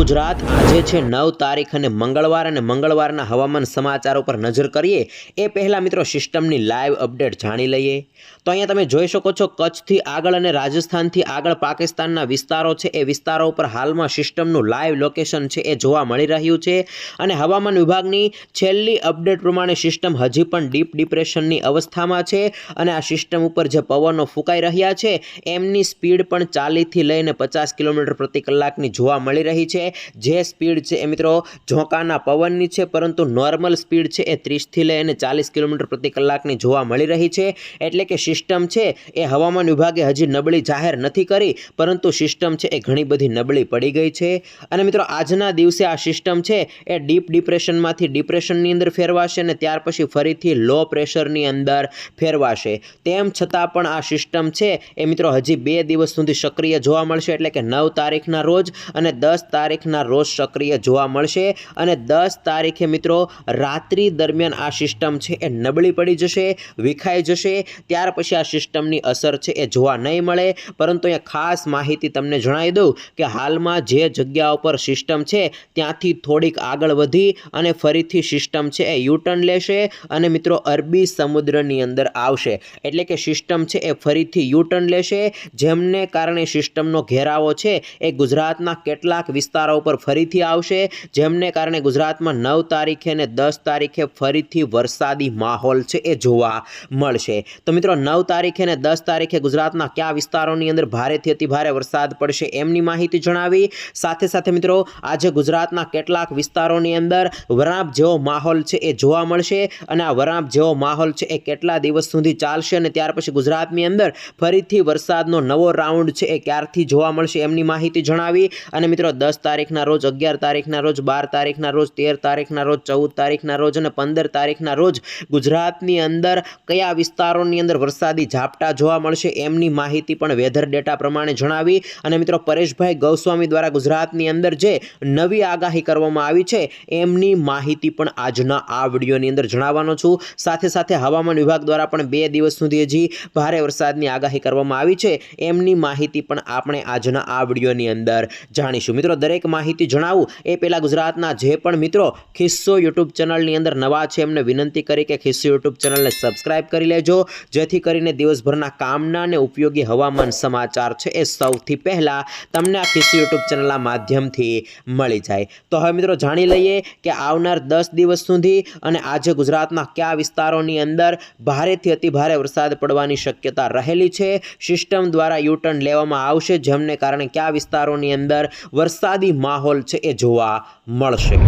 ગુજરાત. આજે છે નવ તારીખ અને મંગળવાર અને મંગળવારના હવામાન સમાચારો પર નજર કરીએ. એ પહેલાં મિત્રો સિસ્ટમની લાઈવ અપડેટ જાણી લઈએ. તો અહીંયા તમે જોઈ શકો છો કચ્છથી આગળ અને રાજસ્થાનથી આગળ પાકિસ્તાનના વિસ્તારો છે. એ વિસ્તારો ઉપર હાલમાં સિસ્ટમનું લાઈવ લોકેશન છે એ જોવા મળી રહ્યું છે. અને હવામાન વિભાગની છેલ્લી અપડેટ પ્રમાણે સિસ્ટમ હજી પણ ડીપ ડિપ્રેશનની અવસ્થામાં છે અને આ સિસ્ટમ ઉપર જે પવનો ફૂંકાઈ રહ્યા છે, એમની સ્પીડ પણ ચાલીસથી લઈને પચાસ કિલોમીટર પ્રતિ કલાકની જોવા મળી રહી છે. જે સ્પીડ છે એ મિત્રો ઝોંકાના પવનની છે, પરંતુ નોર્મલ સ્પીડ છે એ ત્રીસથી લઈને ચાલીસ કિલોમીટર પ્રતિ કલાકની જોવા મળી રહી છે. એટલે કે સિસ્ટમ છે એ હવામાન વિભાગે હજી નબળી જાહેર નથી કરી, પરંતુ સિસ્ટમ છે એ ઘણી બધી નબળી પડી ગઈ છે. અને મિત્રો, આજના દિવસે આ સિસ્ટમ છે એ ડીપ ડિપ્રેશનમાંથી ડિપ્રેશનની અંદર ફેરવાશે અને ત્યાર પછી ફરીથી લો પ્રેશરની અંદર ફેરવાશે. તેમ છતાં પણ આ સિસ્ટમ છે એ મિત્રો હજી બે દિવસ સુધી સક્રિય જોવા મળશે, એટલે કે નવ તારીખના રોજ અને દસ તારીખના રોજ સક્રિય જોવા મળશે અને દસ તારીખે મિત્રો રાત્રિ દરમિયાન આ સિસ્ટમ છે એ નબળી પડી જશે, વિખાઈ જશે, ત્યાર પછી આ સિસ્ટમની અસર છે એ જોવા નહીં મળે. પરંતુ અહીંયા ખાસ માહિતી તમને જણાવી દઉં કે હાલમાં જે જગ્યા ઉપર સિસ્ટમ છે ત્યાંથી થોડીક આગળ વધી અને ફરીથી સિસ્ટમ છે એ યુટર્ન લેશે અને મિત્રો અરબી સમુદ્રની અંદર આવશે. એટલે કે સિસ્ટમ છે એ ફરીથી યુટર્ન લેશે. જેમને કારણે સિસ્ટમનો ઘેરાવો છે એ ગુજરાતના કેટલાક વિસ્તારો ઉપર ફરીથી આવશે, જેમને કારણે ગુજરાતમાં નવ તારીખે અને દસ તારીખે ફરીથી વરસાદી માહોલ છે એ જોવા મળશે. તો મિત્રો, નવ તારીખે અને દસ તારીખે ગુજરાતના કયા વિસ્તારોની અંદર ભારેથી અતિભારે વરસાદ પડશે એમની માહિતી જણાવી. સાથે સાથે મિત્રો, આજે ગુજરાતના કેટલાક વિસ્તારોની અંદર વરાપ જેવો માહોલ છે એ જોવા મળશે અને આ વરાપ જેવો માહોલ છે એ કેટલા દિવસ સુધી ચાલશે અને ત્યાર પછી ગુજરાતની અંદર ફરીથી વરસાદનો નવો રાઉન્ડ છે એ ક્યારથી જોવા મળશે એમની માહિતી જણાવી. અને મિત્રો, દસ તારીખના રોજ, અગિયાર તારીખના રોજ, બાર તારીખના રોજ, તેર તારીખના રોજ, ચૌદ તારીખના રોજ અને પંદર તારીખના રોજ ગુજરાતની અંદર કયા વિસ્તારોની અંદર વરસાદી ઝાપટા જોવા મળશે એમની માહિતી પણ વેધર ડેટા પ્રમાણે જણાવી. અને મિત્રો, પરેશભાઈ ગૌસ્વામી દ્વારા ગુજરાતની અંદર જે નવી આગાહી કરવામાં આવી છે, એમની માહિતી પણ આજના આ વિડીયોની અંદર જણાવવાનો છું. સાથે સાથે હવામાન વિભાગ દ્વારા પણ બે દિવસ સુધી હજી ભારે વરસાદની આગાહી કરવામાં આવી છે. એમની માહિતી પણ આપણે આજના આ વિડીયોની અંદર જાણીશું. મિત્રો, દરેક માહિતી જણાવું. એ પહેલાં ગુજરાતના જે પણ મિત્રો ખિસ્સો યુટ્યુબ ચેનલની અંદર નવા છે, એમને વિનંતી કરી કે ખિસ્સો યુટ્યુબ ચેનલને સબસ્ક્રાઇબ કરી લેજો. જેથી કરીને દિવસભરના કામના અને ઉપયોગી હવામાન સમાચાર છે એ સૌથી પહેલાં તમને આ ખિસ્સો યુટ્યુબ ચેનલના માધ્યમથી મળી જાય. તો હવે મિત્રો જાણી લઈએ કે આવનાર દસ દિવસ સુધી અને આજે ગુજરાતના કયા વિસ્તારોની અંદર ભારેથી અતિ ભારે વરસાદ પડવાની શક્યતા રહેલી છે, સિસ્ટમ દ્વારા યુટર્ન લેવામાં આવશે, જેમને કારણે કયા વિસ્તારોની અંદર વરસાદી માહોલ છે એ જોવા મળશે.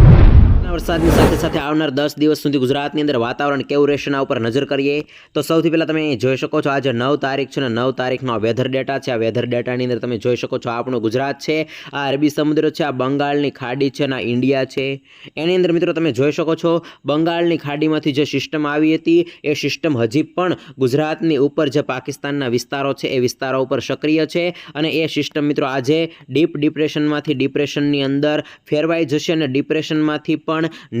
વરસાદની સાથે સાથે આવનાર દસ દિવસ સુધી ગુજરાતની અંદર વાતાવરણ કેવું રહેશે એના ઉપર નજર કરીએ. તો સૌથી પહેલાં તમે જોઈ શકો છો આજે નવ તારીખ છે ને નવ તારીખનો વેધર ડેટા છે. આ વેધર ડેટાની અંદર તમે જોઈ શકો છો આપણું ગુજરાત છે, આ અરબી સમુદ્ર છે, આ બંગાળની ખાડી છે ને આ ઇન્ડિયા છે. એની અંદર મિત્રો તમે જોઈ શકો છો બંગાળની ખાડીમાંથી જે સિસ્ટમ આવી હતી, એ સિસ્ટમ હજી પણ ગુજરાતની ઉપર જે પાકિસ્તાનના વિસ્તારો છે, એ વિસ્તારો ઉપર સક્રિય છે અને એ સિસ્ટમ મિત્રો આજે ડીપ ડિપ્રેશનમાંથી ડિપ્રેશનની અંદર ફેરવાઈ જશે અને ડિપ્રેશનમાંથી પણ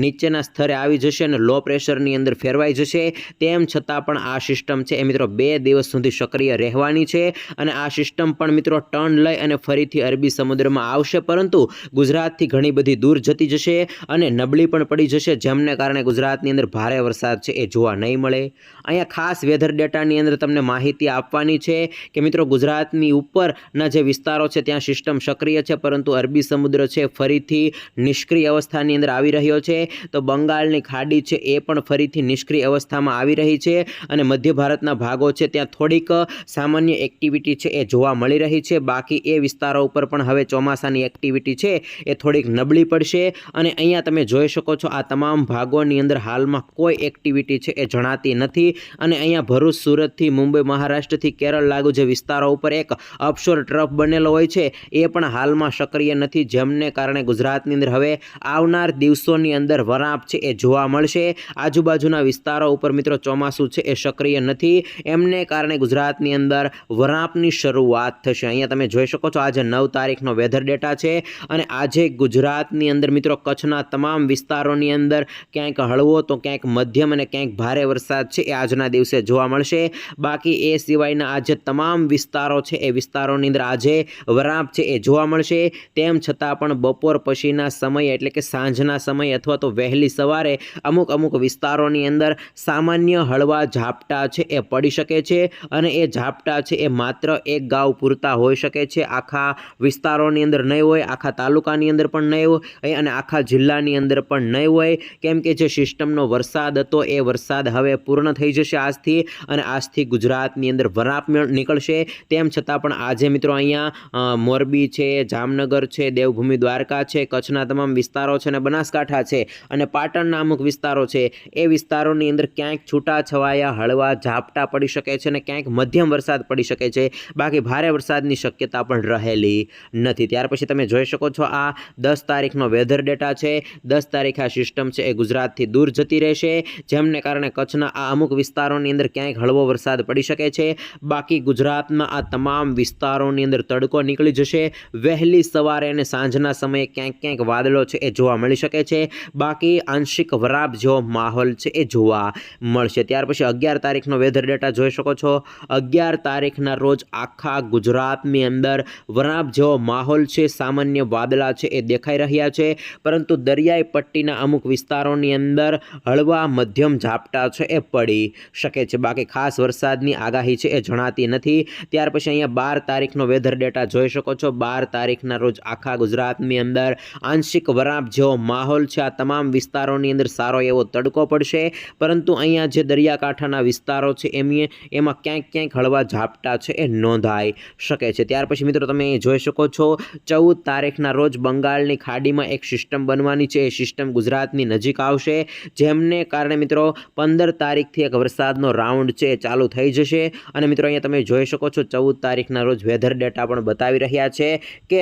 નીચેના સ્તરે આવી જશે અને લો પ્રેશરની અંદર ફેરવાઈ જશે. તેમ છતાં પણ આ સિસ્ટમ છે એ મિત્રો બે દિવસ સુધી સક્રિય રહેવાની છે અને આ સિસ્ટમ પણ મિત્રો ટર્ન લઈ અને ફરીથી અરબી સમુદ્રમાં આવશે. પરંતુ ગુજરાતથી ઘણી બધી દૂર જતી જશે અને નબળી પણ પડી જશે, જેમને કારણે ગુજરાતની અંદર ભારે વરસાદ છે એ જોવા નહીં મળે. અહીંયા ખાસ વેધર ડેટાની અંદર તમને માહિતી આપવાની છે કે મિત્રો ગુજરાતની ઉપરના જે વિસ્તારો છે ત્યાં સિસ્ટમ સક્રિય છે, પરંતુ અરબી સમુદ્ર છે ફરીથી નિષ્ક્રિય અવસ્થાની અંદર આવી રહ્યો છે, તો બંગાળની ખાડી છે એ પણ ફરીથી નિષ્ક્રિય અવસ્થામાં આવી રહી છે અને મધ્ય ભારતના ભાગો છે ત્યાં થોડીક સામાન્ય એક્ટિવિટી છે એ જોવા મળી રહી છે. બાકી એ વિસ્તારો ઉપર પણ હવે ચોમાસાની એક્ટિવિટી છે એ થોડીક નબળી પડશે અને અહીંયા તમે જોઈ શકો છો આ તમામ ભાગોની અંદર હાલમાં કોઈ એક્ટિવિટી છે એ જણાતી નથી અને અહીંયા ભરૂચ, સુરતથી મુંબઈ, મહારાષ્ટ્રથી કેરળ લાગુ જે વિસ્તારો ઉપર એક અપશોર ટ્રફ બનેલો હોય છે એ પણ હાલમાં સક્રિય નથી. જેમને કારણે ગુજરાતની અંદર હવે આવનાર દિવસો દિવસોની અંદર વરાપ છે એ જોવા મળશે. આજુબાજુના વિસ્તારો ઉપર મિત્રો ચોમાસું છે એ સક્રિય નથી. એમને કારણે ગુજરાતની અંદર વરાપની શરૂઆત થશે. અહીંયા તમે જોઈ શકો છો આજે નવ તારીખનો વેધર ડેટા છે અને આજે ગુજરાતની અંદર મિત્રો કચ્છના તમામ વિસ્તારોની અંદર ક્યાંક હળવો તો ક્યાંક મધ્યમ અને ક્યાંક ભારે વરસાદ છે એ આજના દિવસે જોવા મળશે. બાકી એ સિવાયના આજે તમામ વિસ્તારો છે એ વિસ્તારોની અંદર આજે વરાપ છે એ જોવા મળશે. તેમ છતાં પણ બપોર પછીના સમય એટલે કે સાંજના સમય અથવા તો વહેલી સવારે અમુક અમુક વિસ્તારોની અંદર સામાન્ય હળવા ઝાપટા છે એ પડી શકે છે અને એ ઝાપટા છે એ માત્ર એક ગાંવ પૂરતા હોઈ શકે છે. આખા વિસ્તારોની અંદર નહીં હોય, આખા તાલુકાની અંદર પણ નહીં હોય અને આખા જિલ્લાની અંદર પણ નહીં હોય. કેમ કે જે સિસ્ટમનો વરસાદ હતો એ વરસાદ હવે પૂર્ણ થઈ જશે આજથી અને આજથી ગુજરાતની અંદર વરાપ નીકળશે. તેમ છતાં પણ આજે મિત્રો અહીંયા મોરબી છે, જામનગર છે, દેવભૂમિ દ્વારકા છે, કચ્છના તમામ વિસ્તારો છે અને બનાસકાંઠા છે અને પાટણના અમુક વિસ્તારો છે. એ વિસ્તારોની અંદર ક્યાંક છૂટા છવાયા હળવા ઝાપટા પડી શકે છે અને ક્યાંક મધ્યમ વરસાદ પડી શકે છે. બાકી ભારે વરસાદની શક્યતા પણ રહેલી નથી. ત્યાર પછી તમે જોઈ શકો છો આ દસ તારીખનો વેધર ડેટા છે. દસ તારીખ આ સિસ્ટમ છે એ ગુજરાતથી દૂર જતી રહેશે. જેમને કારણે કચ્છના આ અમુક વિસ્તારોની અંદર ક્યાંક હળવો વરસાદ પડી શકે છે. બાકી ગુજરાતના આ તમામ વિસ્તારોની અંદર તડકો નીકળી જશે. વહેલી સવારે અને સાંજના સમયે ક્યાંક ક્યાંક વાદળો છે એ જોવા મળી શકે છે. બાકી આંશિક વરાપ જેવો માહોલ છે એ જોવા મળશે. ત્યાર પછી અગિયાર તારીખનો વેધર ડેટા જોઈ શકો છો. અગિયાર તારીખના રોજ આખા ગુજરાતની અંદર વરાપ જેવો માહોલ છે, સામાન્ય વાદળા છે એ દેખાઈ રહ્યા છે. પરંતુ દરિયાઈ પટ્ટીના અમુક વિસ્તારોની અંદર હળવા મધ્યમ ઝાપટા છે એ પડી શકે છે. બાકી ખાસ વરસાદની આગાહી છે એ જણાતી નથી. ત્યાર પછી અહીંયા બાર તારીખનો વેધર ડેટા જોઈ શકો છો. બાર તારીખના રોજ આખા ગુજરાતની અંદર આંશિક વરાપ જેવો માહોલ છે. આ તમામ વિસ્તારોની અંદર સારો એવો તડકો પડશે. પરંતુ અહીંયા જે દરિયાકાંઠાના વિસ્તારો છે, એમ, એમાં ક્યાંક ક્યાંક હળવા ઝાપટા છે એ નોંધાઈ શકે છે. ત્યાર પછી મિત્રો તમે જોઈ શકો છો, ચૌદ તારીખના રોજ બંગાળની ખાડીમાં એક સિસ્ટમ બનવાની છે. એ સિસ્ટમ ગુજરાતની નજીક આવશે. જેમને કારણે મિત્રો પંદર તારીખથી એક વરસાદનો રાઉન્ડ છે, એ ચાલુ થઈ જશે. અને મિત્રો અહીંયા તમે જોઈ શકો છો, ચૌદ તારીખના રોજ વેધર ડેટા પણ બતાવી રહ્યા છે કે,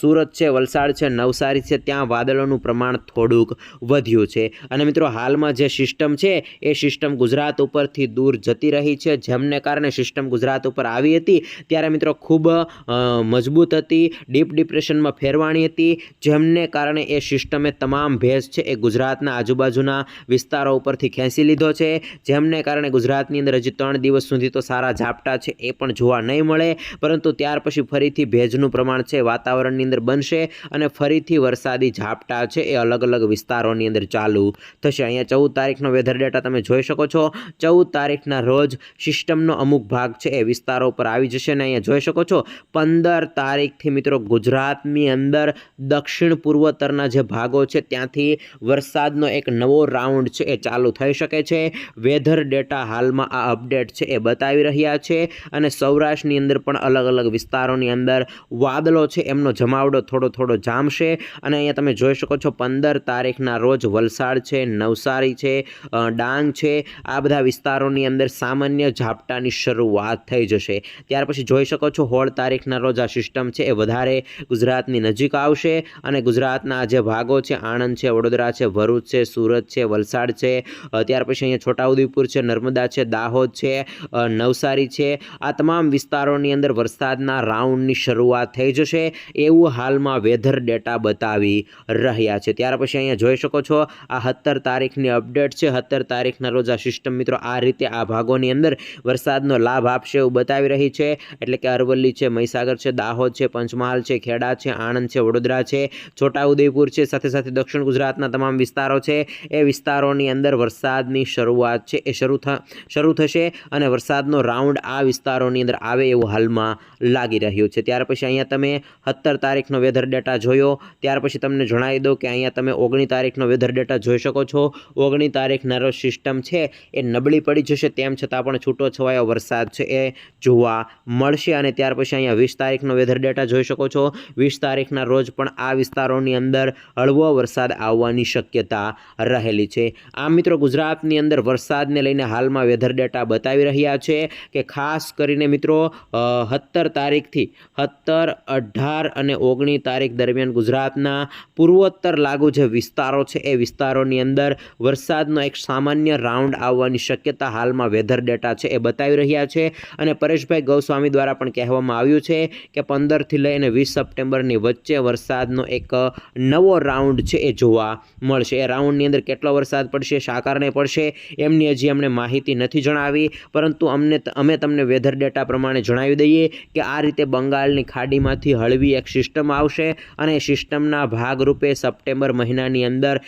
સુરત છે, વલસાડ છે, નવસારી છે, ત્યાં વાદળોનું પ્રમાણ થોડુંક વધ્યું છે. અને મિત્રો, હાલમાં જે સિસ્ટમ છે, એ સિસ્ટમ ગુજરાત ઉપરથી દૂર જતી રહી છે. જેમને કારણે સિસ્ટમ ગુજરાત ઉપર આવી હતી, ત્યારે મિત્રો ખૂબ મજબૂત હતી ડીપ ડિપ્રેશનમાં ફેરવાણી હતી. જેમને કારણે એ સિસ્ટમે તમામ ભેજ છે, એ ગુજરાતના આજુબાજુના વિસ્તારો ઉપરથી ખેંચી લીધો છે. જેમને કારણે ગુજરાતની અંદર હજી ત્રણ દિવસ સુધી તો સારા ઝાપટા છે, એ પણ જોવા નહીં મળે. પરંતુ ત્યાર પછી ફરીથી ભેજનું પ્રમાણ છે, વાતાવરણની અંદર બનશે અને ફરીથી વરસાદી ઝાપટા છે એ અલગ અલગ વિસ્તારોની અંદર ચાલુ થશે. અહીંયા ચૌદ તારીખનો વેધર ડેટા તમે જોઈ શકો છો. ચૌદ તારીખના રોજ સિસ્ટમનો અમુક ભાગ છે એ વિસ્તારો પર આવી જશે અને અહીંયા જોઈ શકો છો. પંદર તારીખથી મિત્રો ગુજરાતની અંદર દક્ષિણ પૂર્વોત્તરના જે ભાગો છે ત્યાંથી વરસાદનો એક નવો રાઉન્ડ છે એ ચાલુ થઈ શકે છે. વેધર ડેટા હાલમાં આ અપડેટ છે એ બતાવી રહ્યા છે અને સૌરાષ્ટ્રની અંદર પણ અલગ અલગ વિસ્તારોની અંદર વાદળો છે એમનો જમાવડો થોડો થોડો જામશે. અને અહીંયા તમે જોઈ શકો છો પંદર તારીખના રોજ વલસાડ છે, નવસારી છે ડાંગ છે. આ બધા વિસ્તારોની અંદર સામાન્ય ઝાપટાની શરૂઆત થઈ જશે. ત્યાર પછી જોઈ શકો છો હોળ તારીખના રોજ આ સિસ્ટમ છે એ વધારે ગુજરાતની નજીક આવશે અને ગુજરાતના જે ભાગો છે, આણંદ છે, વડોદરા છે, ભરૂચ છે, સુરત છે, વલસાડ છે ત્યાર પછી અહીંયા છોટાઉદેપુર છે, નર્મદા છે, દાહોદ છે નવસારી છે. આ તમામ વિસ્તારોની અંદર વરસાદના રાઉન્ડની શરૂઆત થઈ જશે. એવું હાલમાં વેધર ડેટા બતાવી રહ્યા છે. ત્યાર પછી અહીંયા જોઈ શકો છો, આ સત્તર તારીખની અપડેટ છે. સત્તર તારીખના રોજ આ સિસ્ટમ મિત્રો આ રીતે આ ભાગોની અંદર વરસાદનો લાભ આપશે એવું બતાવી રહી છે. એટલે કે અરવલ્લી છે, મહીસાગર છે, દાહોદ છે, પંચમહાલ છે, ખેડા છે, આણંદ છે, વડોદરા છે, છોટાઉદેપુર છે, સાથે સાથે દક્ષિણ ગુજરાતના તમામ વિસ્તારો છે. એ વિસ્તારોની અંદર વરસાદની શરૂઆત છે. એ શરૂ શરૂ થશે અને વરસાદનો રાઉન્ડ આ વિસ્તારોની અંદર આવે એવું હાલમાં લાગી રહ્યું છે. ત્યાર પછી અહીંયા તમે સત્તર તારીખનો વેધર ડેટા જોયો. ત્યાર પછી તમને જણાવી દઉં કે અહીંયા તમે ઓગણી તારીખનો વેધર ડેટા જોઈ શકો છો. ઓગણી તારીખના સિસ્ટમ છે, એ નબળી પડી જશે, તેમ છતાં પણ છૂટો છવાયો વરસાદ છે, એ જોવા મળશે. અને ત્યાર પછી અહીંયા વીસ તારીખનો વેધર ડેટા જોઈ શકો છો. વીસ તારીખના રોજ પણ આ વિસ્તારોની અંદર હળવો વરસાદ આવવાની શક્યતા રહેલી છે. આમ મિત્રો, ગુજરાતની અંદર વરસાદને લઈને હાલમાં વેધર ડેટા બતાવી રહ્યા છે કે ખાસ કરીને મિત્રો સત્તર તારીખથી સત્તર અઢાર અને ઓગણીસ તારીખ દરમિયાન ગુજરાતના પૂર્વોત્તર લાગુ જે વિસ્તારો છે, એ વિસ્તારોની અંદર વરસાદનો એક સામાન્ય રાઉન્ડ આવવાની શક્યતા હાલમાં વેધર ડેટા છે એ બતાવી રહ્યા છે. અને પરેશભાઈ ગૌસ્વામી દ્વારા પણ કહેવામાં આવ્યું છે કે પંદરથી લઈને વીસ સપ્ટેમ્બરની વચ્ચે વરસાદનો એક નવો રાઉન્ડ છે એ જોવા મળશે. એ રાઉન્ડની અંદર કેટલો વરસાદ પડશે, શા પડશે, એમની હજી અમને માહિતી નથી જણાવી. પરંતુ અમને અમે તમને વેધર ડેટા પ્રમાણે જણાવી દઈએ કે આ રીતે બંગાળની ખાડીમાંથી હળવી એક સિસ્ટમ આવશે અને સિસ્ટમના ભાગરૂપે સપ્ટેમ્બર મહિનાની અંદર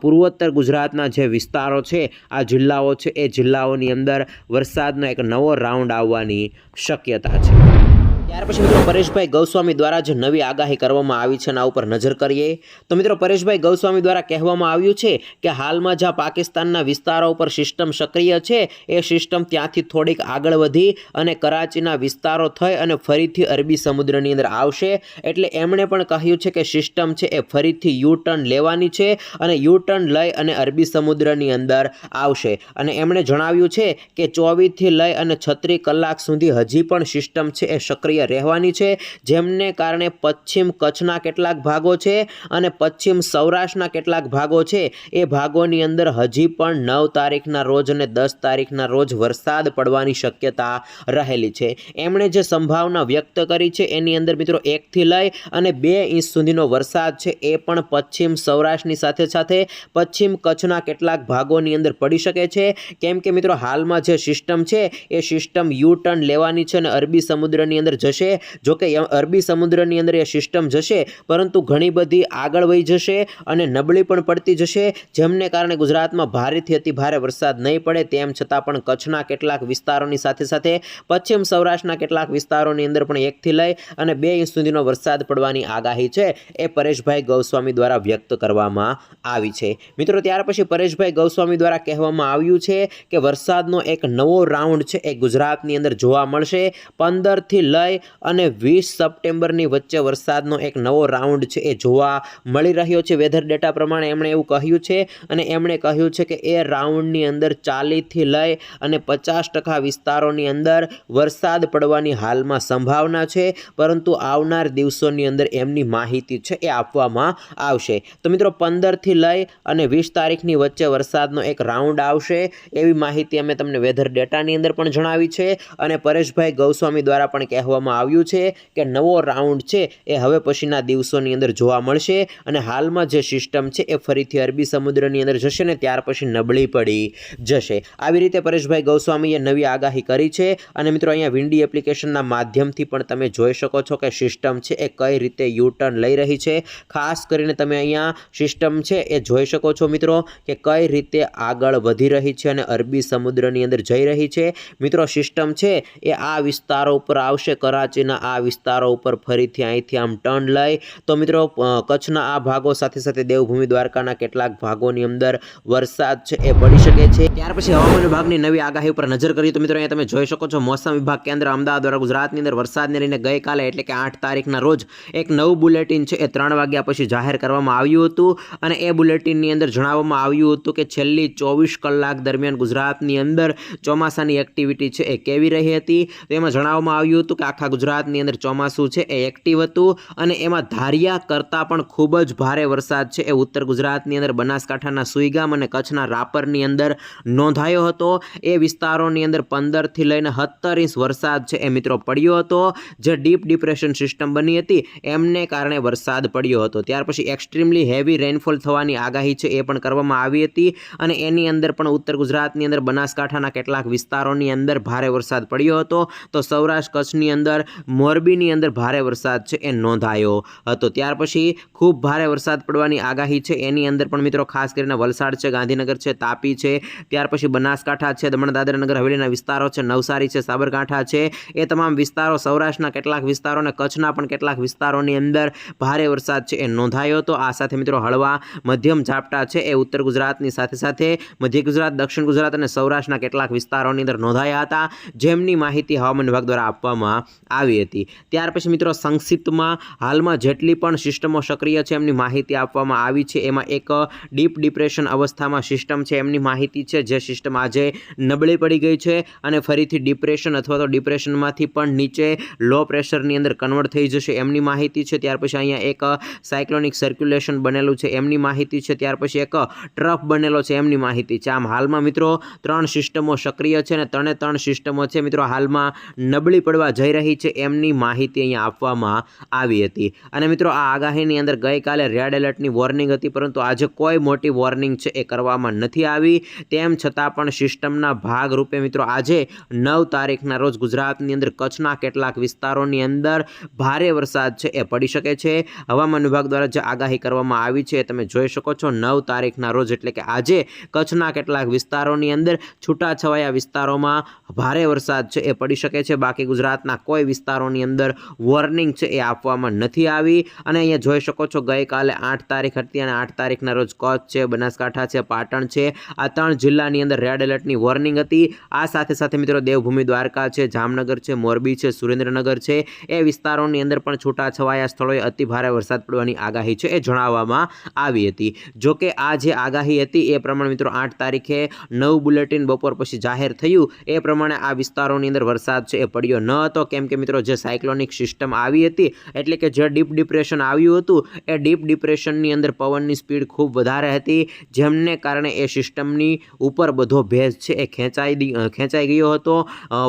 પૂર્વોત્તર ગુજરાતના જે વિસ્તારો છે, આ જિલ્લાઓ છે, એ જિલ્લાઓની અંદર વરસાદનો એક નવો રાઉન્ડ આવવાની શક્યતા છે. ત્યાર પછી મિત્રો પરેશભાઈ ગૌસ્વામી દ્વારા જે નવી આગાહી કરવામાં આવી છે એના ઉપર નજર કરીએ તો મિત્રો પરેશભાઈ ગૌસ્વામી દ્વારા કહેવામાં આવ્યું છે કે હાલમાં જ્યાં પાકિસ્તાનના વિસ્તારો ઉપર સિસ્ટમ સક્રિય છે. એ સિસ્ટમ ત્યાંથી થોડીક આગળ વધી અને કરાચીના વિસ્તારો થઈ અને ફરીથી અરબી સમુદ્રની અંદર આવશે. એટલે એમણે પણ કહ્યું છે કે સિસ્ટમ છે એ ફરીથી યુ ટર્ન લેવાની છે અને યુ ટર્ન લઈ અને અરબી સમુદ્રની અંદર આવશે. અને એમણે જણાવ્યું છે કે ચોવીસથી લઈ અને છત્રીસ કલાક સુધી હજી પણ સિસ્ટમ છે એ સક્રિય રહેવાની છે, જેમને કારણે પશ્ચિમ કચ્છના કેટલાક ભાગો છે અને પશ્ચિમ સૌરાષ્ટ્રના કેટલાક ભાગો છે. એ ભાગોની અંદર હજી પણ નવ તારીખના રોજ અને દસ તારીખના રોજ વરસાદ પડવાની શક્યતા રહેલી છે. એમણે જે સંભાવના વ્યક્ત કરી છે એની અંદર મિત્રો એકથી લઈ અને બે ઇંચ સુધીનો વરસાદ છે એ પણ પશ્ચિમ સૌરાષ્ટ્રની સાથે સાથે પશ્ચિમ કચ્છના કેટલાક ભાગોની અંદર પડી શકે છે. કેમ કે મિત્રો હાલમાં જે સિસ્ટમ છે એ સિસ્ટમ યુ ટર્ન લેવાની છે અને અરબી સમુદ્રની અંદર જશે. જોકે અરબી સમુદ્રની અંદર એ સિસ્ટમ જશે, પરંતુ ઘણી બધી આગળ વહી જશે અને નબળી પણ પડતી જશે. જેમને કારણે ગુજરાતમાં ભારેથી અતિ ભારે વરસાદ નહીં પડે, તેમ છતાં પણ કચ્છના કેટલાક વિસ્તારોની સાથે સાથે પશ્ચિમ સૌરાષ્ટ્રના કેટલાક વિસ્તારોની અંદર પણ એકથી લઈ અને બે ઇંચ સુધીનો વરસાદ પડવાની આગાહી છે, એ પરેશભાઈ ગૌસ્વામી દ્વારા વ્યક્ત કરવામાં આવી છે. મિત્રો, ત્યાર પછી પરેશભાઈ ગૌસ્વામી દ્વારા કહેવામાં આવ્યું છે કે વરસાદનો એક નવો રાઉન્ડ છે, એ ગુજરાતની અંદર જોવા મળશે. પંદરથી લઈ અને વીસ સપ્ટેમ્બરની વચ્ચે વરસાદનો એક નવો રાઉન્ડ છે એ જોવા મળી રહ્યો છે. વેધર ડેટા પ્રમાણે એમણે એવું કહ્યું છે અને એમણે કહ્યું છે કે એ રાઉન્ડની અંદર ચાલીસથી લઈ અને પચાસ ટકા વિસ્તારોની અંદર વરસાદ પડવાની હાલમાં સંભાવના છે, પરંતુ આવનાર દિવસોની અંદર એમની માહિતી છે એ આપવામાં આવશે. તો મિત્રો, પંદરથી લઈ અને વીસ તારીખની વચ્ચે વરસાદનો એક રાઉન્ડ આવશે એવી માહિતી અમે તમને વેધર ડેટાની અંદર પણ જણાવી છે અને પરેશભાઈ ગૌસ્વામી દ્વારા પણ કહેવામાં આવ્યું છે કે નવો રાઉન્ડ છે એ હવે પછીના દિવસોની અંદર જોવા મળશે અને હાલમાં જે સિસ્ટમ છે એ ફરીથી અરબી સમુદ્રની અંદર જશે ને ત્યાર પછી નબળી પડી જશે. આવી રીતે પરેશભાઈ ગૌસ્વામીએ નવી આગાહી કરી છે અને મિત્રો અહીંયા વિન્ડી એપ્લિકેશનના માધ્યમથી પણ તમે જોઈ શકો છો કે સિસ્ટમ છે એ કઈ રીતે યુ ટર્ન લઈ રહી છે. ખાસ કરીને તમે અહીંયા સિસ્ટમ છે એ જોઈ શકો છો મિત્રો કે કઈ રીતે આગળ વધી રહી છે અને અરબી સમુદ્રની અંદર જઈ રહી છે. મિત્રો સિસ્ટમ છે એ આ વિસ્તારો ઉપર આવશે કરાચીના આ વિસ્તારો ઉપર ફરીથી અહીંથી આમ ટર્ન લઈ. તો મિત્રો કચ્છના આ ભાગો સાથે સાથે દેવભૂમિ દ્વારકાના કેટલાક ભાગોની અંદર વરસાદ છે, એ પડી શકે છે. ત્યાર પછી હવામાન વિભાગની નવી આગાહી ઉપર નજર કરીએ તો મિત્રો, અહીંયા તમે જોઈ શકો છો, મોસમ વિભાગ કેન્દ્ર અમદાવાદ દ્વારા ગુજરાતની અંદર વરસાદને લઈને ગઈકાલે એટલે કે આઠ તારીખના રોજ એક નવું બુલેટિન છે, એ ત્રણ વાગ્યા પછી જાહેર કરવામાં આવ્યું હતું. અને એ બુલેટિનની અંદર જણાવવામાં આવ્યું હતું કે છેલ્લી ચોવીસ કલાક દરમિયાન ગુજરાતની અંદર ચોમાસાની એક્ટિવિટી છે, એ કેવી રહી હતી? તેમાં જણાવવામાં આવ્યું હતું કે આખા ગુજરાતની અંદર ચોમાસું છે, એ એક્ટિવ હતું અને એમાં ધારિયા કરતાં પણ ખૂબ જ ભારે વરસાદ છે. એ ઉત્તર ગુજરાતની અંદર બનાસકાંઠાના સુઈગામ અને કચ્છના રાપરની અંદર નોંધાયો હતો. એ વિસ્તારોની અંદર પંદરથી લઈને સત્તર ઇંચ વરસાદ છે, એ મિત્રો પડ્યો હતો. જે ડીપ ડિપ્રેશન સિસ્ટમ બની હતી, એમને કારણે વરસાદ પડ્યો હતો. ત્યાર પછી એક્સ્ટ્રીમલી હેવી રેનફોલ થવાની આગાહી છે, એ પણ કરવામાં આવી હતી અને એની અંદર પણ ઉત્તર ગુજરાતની અંદર બનાસકાંઠાના કેટલાક વિસ્તારોની અંદર ભારે વરસાદ પડ્યો હતો. તો સૌરાષ્ટ્ર કચ્છની અંદર મોરબીની અંદર ભારે વરસાદ છે એ નોંધાયો હતો. ત્યાર પછી ખૂબ ભારે વરસાદ પડવાની આગાહી છે. એની અંદર પણ મિત્રો ખાસ કરીને વલસાડ છે, ગાંધીનગર છે, તાપી છે. ત્યાર પછી બનાસકાંઠા છે, દમણ, દાદરાનગર હવેલીના વિસ્તારો છે, નવસારી છે, સાબરકાંઠા છે. એ તમામ વિસ્તારો, સૌરાષ્ટ્રના કેટલાક વિસ્તારો અને કચ્છના પણ કેટલાક વિસ્તારોની અંદર ભારે વરસાદ છે એ નોંધાયો હતો. આ સાથે મિત્રો હળવા, મધ્યમ ઝાપટા છે એ ઉત્તર ગુજરાતની સાથે સાથે મધ્ય ગુજરાત, દક્ષિણ ગુજરાત અને સૌરાષ્ટ્રના કેટલાક વિસ્તારોની અંદર નોંધાયા હતા. જેમની માહિતી હવામાન વિભાગ દ્વારા આપવામાં આવી હતી. ત્યાર પછી મિત્રો સંક્ષિપ્તમાં હાલમાં જેટલી પણ સિસ્ટમો સક્રિય છે એમની માહિતી આપવામાં આવી છે. એમાં એક ડીપ ડિપ્રેશન અવસ્થામાં સિસ્ટમ છે એમની માહિતી છે. જે સિસ્ટમ આજે નબળી પડી ગઈ છે અને ફરીથી ડિપ્રેશન અથવા તો ડિપ્રેશનમાંથી પણ નીચે લો પ્રેશરની અંદર કન્વર્ટ થઈ જશે એમની માહિતી છે. ત્યાર પછી અહીંયા એક સાયક્લોનિક સર્ક્યુલેશન બનેલું છે એમની માહિતી છે. ત્યાર પછી એક ટ્રફ બનેલો છે એમની માહિતી છે. આમ હાલમાં મિત્રો ત્રણ સિસ્ટમો સક્રિય છે અને ત્રણે ત્રણ સિસ્ટમો છે. મિત્રો હાલમાં નબળી પડવા જઈ રહી છે એમની માહિતી અહીંયા આપવામાં આવી હતી. અને મિત્રો, આ આગાહીની અંદર ગઈકાલે રેડ એલર્ટની વોર્નિંગ હતી, પરંતુ આજે કોઈ મોટી વોર્નિંગ છે એ કરવામાં નથી આવી. તેમ છતાં પણ સિસ્ટમના ભાગરૂપે મિત્રો, આજે નવ તારીખના રોજ ગુજરાતની અંદર કચ્છના કેટલાક વિસ્તારોની અંદર ભારે વરસાદ છે એ પડી શકે છે. હવામાન વિભાગ દ્વારા જે આગાહી કરવામાં આવી છે તમે જોઈ શકો છો. નવ તારીખના રોજ એટલે કે આજે કચ્છના કેટલાક વિસ્તારોની અંદર છૂટાછવાયા વિસ્તારોમાં ભારે વરસાદ છે એ પડી શકે છે. બાકી ગુજરાતના કોઈ વિસ્તારોની અંદર વોર્નિંગ છે એ આપવામાં નથી આવી. અને અહીંયા જોઈ શકો છો ગઈકાલે આઠ તારીખ હતી અને આઠ તારીખના રોજ કચ્છ છે, બનાસકાંઠા છે, પાટણ છે. આ ત્રણ જિલ્લાની અંદર રેડ એલર્ટની વોર્નિંગ હતી. આ સાથે સાથે મિત્રો દેવભૂમિ દ્વારકા છે, જામનગર છે, મોરબી છે, સુરેન્દ્રનગર છે. એ વિસ્તારોની અંદર પણ છૂટાછવાયા સ્થળોએ અતિ ભારે વરસાદ પડવાની આગાહી છે એ જણાવવામાં આવી હતી. જો કે આ જે આગાહી હતી એ પ્રમાણે મિત્રો આઠ તારીખે નવ બુલેટિન બપોર પછી જાહેર થયું. એ પ્રમાણે આ વિસ્તારોની અંદર વરસાદ છે એ પડ્યો ન હતો. કેમ કે મિત્રો જે સાયક્લોનિક સિસ્ટમ આવી હતી, એટલે કે જે ડીપ ડિપ્રેશન આવ્યું હતું, એ ડીપ ડિપ્રેશનની અંદર પવનની સ્પીડ ખૂબ વધારે હતી, જેમને કારણે એ સિસ્ટમની ઉપર બધો ભેજ છે એ ખેંચાઈ ખેંચાઈ ગયો હતો.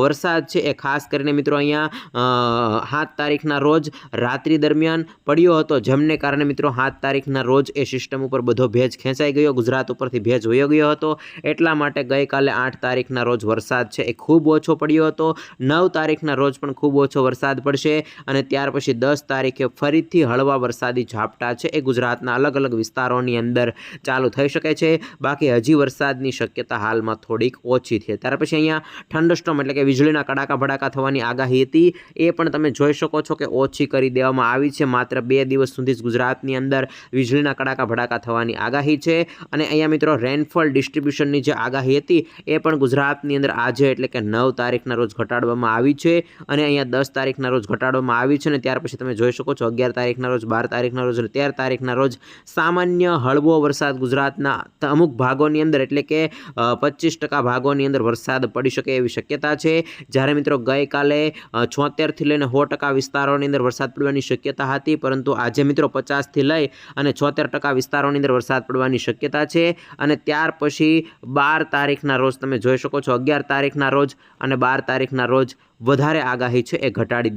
વરસાદ છે એ ખાસ કરીને મિત્રો અહીંયા સાત તારીખના રોજ રાત્રિ દરમિયાન પડ્યો હતો, જેમને કારણે મિત્રો સાત તારીખના રોજ એ સિસ્ટમ ઉપર બધો ભેજ ખેંચાઈ ગયો, ગુજરાત ઉપરથી ભેજ વયો ગયો હતો. એટલા માટે ગઈકાલે આઠ તારીખના રોજ વરસાદ છે એ ખૂબ ઓછો પડ્યો હતો. નવ તારીખના રોજ પણ ખૂબ ઓછો વરસાદ પડશે અને ત્યાર પછી દસ તારીખે ફરીથી હળવા વરસાદી ઝાપટા છે. એ ગુજરાતના અલગ અલગ વિસ્તારોની અંદર ચાલુ થઈ શકે છે. બાકી હજી વરસાદની શક્યતા હાલમાં થોડીક ઓછી છે. ત્યાર પછી અહીંયા ઠંડસ્ટોમ એટલે કે વીજળીના કડાકા ભડાકા થવાની આગાહી હતી. એ પણ તમે જોઈ શકો છો કે ઓછી કરી દેવામાં આવી છે. માત્ર બે દિવસ સુધી જ ગુજરાતની અંદર વીજળીના કડાકા ભડાકા થવાની આગાહી છે. અને અહીંયા મિત્રો રેનફોલ ડિસ્ટ્રીબ્યુશનની જે આગાહી હતી, એ પણ ગુજરાતની અંદર આજે એટલે કે નવ તારીખના રોજ ઘટાડવામાં આવી છે. અને અહીંયા દસ તારીખના રોજ ઘટાડવામાં આવી છે અને ત્યાર પછી તમે જોઈ શકો છો અગિયાર તારીખના રોજ, બાર તારીખના રોજ અને તેર તારીખના રોજ સામાન્ય હળવો વરસાદ ગુજરાતના અમુક ભાગોની અંદર એટલે કે પચીસ ટકા ભાગોની અંદર વરસાદ પડી શકે એવી શક્યતા છે. જ્યારે મિત્રો ગઈકાલે છોતેરથી લઈને સો ટકા વિસ્તારોની અંદર વરસાદ પડવાની શક્યતા હતી, પરંતુ આજે મિત્રો પચાસથી લઈ અને છોતેર ટકા વિસ્તારોની અંદર વરસાદ પડવાની શક્યતા છે અને ત્યાર પછી બાર તારીખના રોજ તમે જોઈ શકો છો અગિયાર તારીખના રોજ અને બાર તારીખના રોજ વધારે આગાહી છે એ ઘટાડી